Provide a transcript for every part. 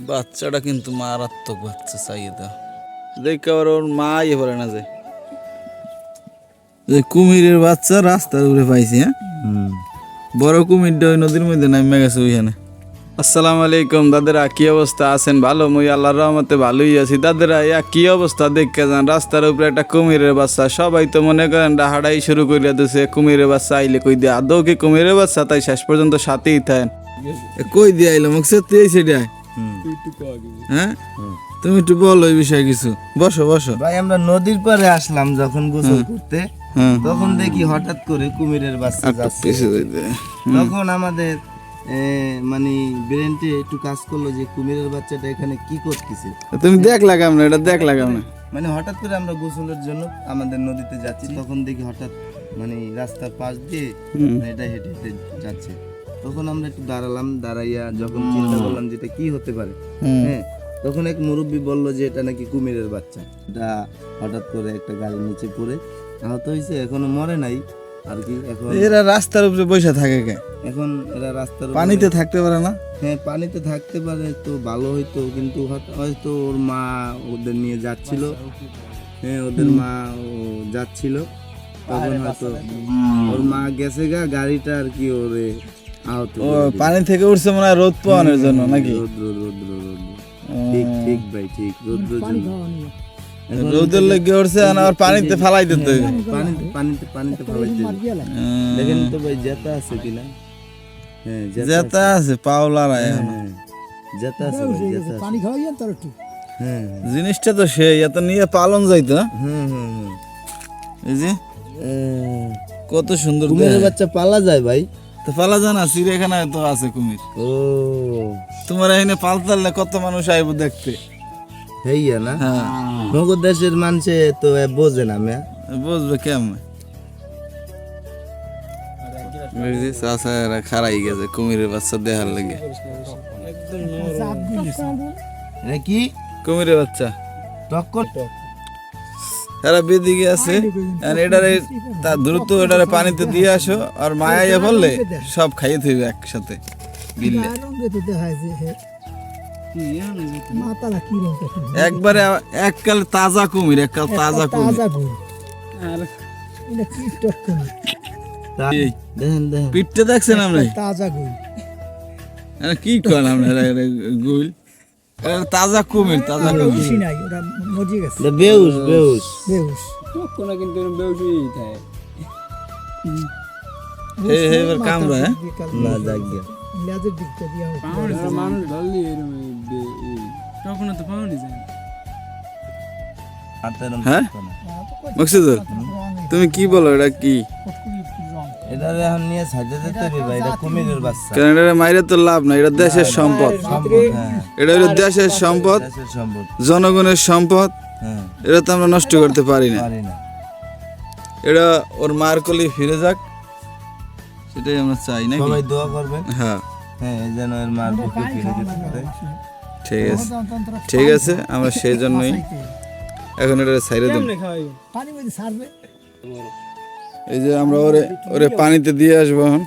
বাচ্চাটা কিন্তু মারাত্মক বাচ্চা চাইদা দেখে আবার ওর মা ইয়ে বলে না যে। যে কুমিরের বাচ্চা রাস্তার উপরে পাইছি হ্যাঁ? বড় কুমিরটা ওই নদীর মধ্যে নামে গেছে ওইখানে। আসসালামু আলাইকুম দাদারা কি অবস্থা? আছেন ভালো? মুই আল্লাহর রহমতে ভালোই আছি। দাদারা ইয়া কি অবস্থা? দেখে যান রাস্তার উপরে একটা কুমিরের বাচ্চা। সবাই তো মনে করেন ডাহাড়াই শুরু করিয়া দিছে কুমিরের বাচ্চা আইলে কই দিয়ে। আদৌ কি কুমিরের বাচ্চা? তাই শেষ পর্যন্ত সাথেই থাকেন। কই দিয়ে আইলো? মুখ সত্যি সেটাই হ্যাঁ? তুমি একটু বলো এই বিষয়ে কিছু। বসো বসো। ভাই আমরা নদীর পাড়ে আসলাম যখন গোসল করতে। তখন দেখি হঠাৎ করে কুমিরের বাচ্চা যাচ্ছে। তখন আমাদের মানে ব্রেনটে একটু কাজ করল যে কুমিরের বাচ্চাটা এখানে কি করতেছে। তুমি দেখ লাগাম না এটা দেখ লাগাম না মানে হঠাৎ করে আমরা গোসলের জন্য আমাদের নদীতে যাচ্ছি। তখন দেখি হঠাৎ মানে রাস্তার পাশ দিয়ে এটা হেঁটে হেঁটে যাচ্ছে। তখন আমরা একটু দাঁড়ালাম দাঁড়াইয়া যখন চিন্তা করলাম যে এটা কি হতে পারে হ্যাঁ তখন এক মুরব্বী বলল যে এটা নাকি কুমিরের বাচ্চা। এটা হঠাৎ করে একটা গাড়ির নিচে পড়ে আহত হয়েছে এখনও মরে নাই আর কি এখন এরা রাস্তার উপরে বসে থাকে কে? এখন এরা রাস্তার পানিতে থাকতে পারে না? হ্যাঁ পানিতে থাকতে পারে তো ভালো হইতো কিন্তু হয়তো- ওর মা ওদের নিয়ে যাচ্ছিল। হ্যাঁ ওদের মা ও যাচ্ছিল। তখন হয়তো ওর মা গেছে গা গাড়িটা আর কি ওরে ও পানি থেকে উঠছে মনে হয় রোদ পাওয়ানোর জন্য নাকি? ঠিক ঠিক ভাই ঠিক রৌদ্র রোদের লেগে উঠছে আর আবার পানিতে ফালাই দিতে পানিতে পানিতে পানিতে হবে। উম, দেখেন তো ভাই জেতা আছে কিনা? হ্যাঁ জেতা আছে। পাওলার হ্যাঁ জেতা আছে ভাই জেতা আছে। পানি খাওয়াইয়েন তার একটু। হ্যাঁ জিনিসটা তো সেই এত নিয়ে পালন যাইতো হ্যাঁ? হুম হুম হুম। এই যে কত সুন্দর বাচ্চা পালা যায় ভাই। তো পালা জানা চিড়িয়াখানায় তো আছে কুমির। ও। তোমার এখানে পালতালে কত মানুষ আইব দেখতে? হেইয়া না? হ্যাঁ। মগর দেশের মানুষে তো বোঝে না মেয়া। বুঝবে কেমন? চাষারা খারাই গেছে কুমিরের বাচ্চা দেখার লেগে। কি? কুমিরের বাচ্চা। টক্কর। এরা বেদিকে আছে। আর এটারে তার দ্রুত এটারে পানিতে দিয়ে আসো আর মায়া ইয়ে বললে সব খাইয়ে থইবে একসাথে গিললে। একবারে এককাল তাজা কুমির এককাল তাজা কুমির। পিঠটা দেখছেন আমরা তাজা এরা কি করেন আপনারা গুল? তাজা কুমির তাজা কুমির। বেশি নাই ওরা মজে গেছে। বেউস বেউস। বেউস। হে হে এবার কামড়া হ্যাঁ? না যাক গিয়া লেজের দিকটা দিয়ে হাতের হ্যাঁ? মকসুদুল তুমি কি বলো এটা কি? এটা এখন নিয়ে সাইডে যেতে হবে এটা কুমিরের বাচ্চা। কারণ এটা মাইরে তো লাভ না এটা দেশের সম্পদ। সম্পদ হ্যাঁ। এটা হলো দেশের সম্পদ জনগণের সম্পদ হ্যাঁ। এটা তো আমরা নষ্ট করতে পারি না। এটা ওর মার কলি ফিরে যাক সেটাই আমরা চাই নাকি? সবাই দোয়া করবেন। হ্যাঁ। হ্যাঁ যেন এর মার বুকে ফিরে যেতে ঠিক আছে। ঠিক আছে আমরা সেই জন্যই এখন এটা ছাইরে দেব। পানি মধ্যে ছাড়বে এই যে আমরা ওরে ওরে পানিতে দিয়ে আসব এখন।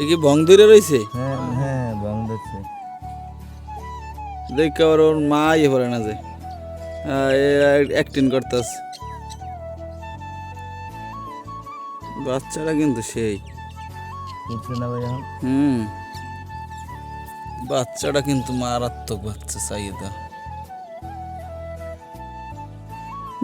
এ কি ভং ধরে রয়েছে হ্যাঁ হ্যাঁ দেখ ওর মা ইয়ে করে না যে অ্যাক্টিং করতেস বাচ্চাটা কিন্তু সেই। হুম। বাচ্চাটা কিন্তু মারাত্মক বাচ্চা চাইদা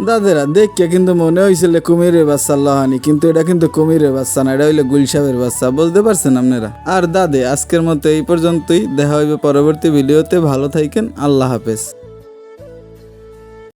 দাদেরা দেখকে কিন্তু মনে হয়েছিল কুমিরের বাচ্চা লহানি কিন্তু এটা কিন্তু কুমিরের বাচ্চা না এটা হইলে গুলশাবের বাচ্চা বুঝতে পারছেন আপনারা? আর দাদে আজকের মতো এই পর্যন্তই দেখা হইবে পরবর্তী ভিডিওতে ভালো থাকেন আল্লাহ হাফেজ।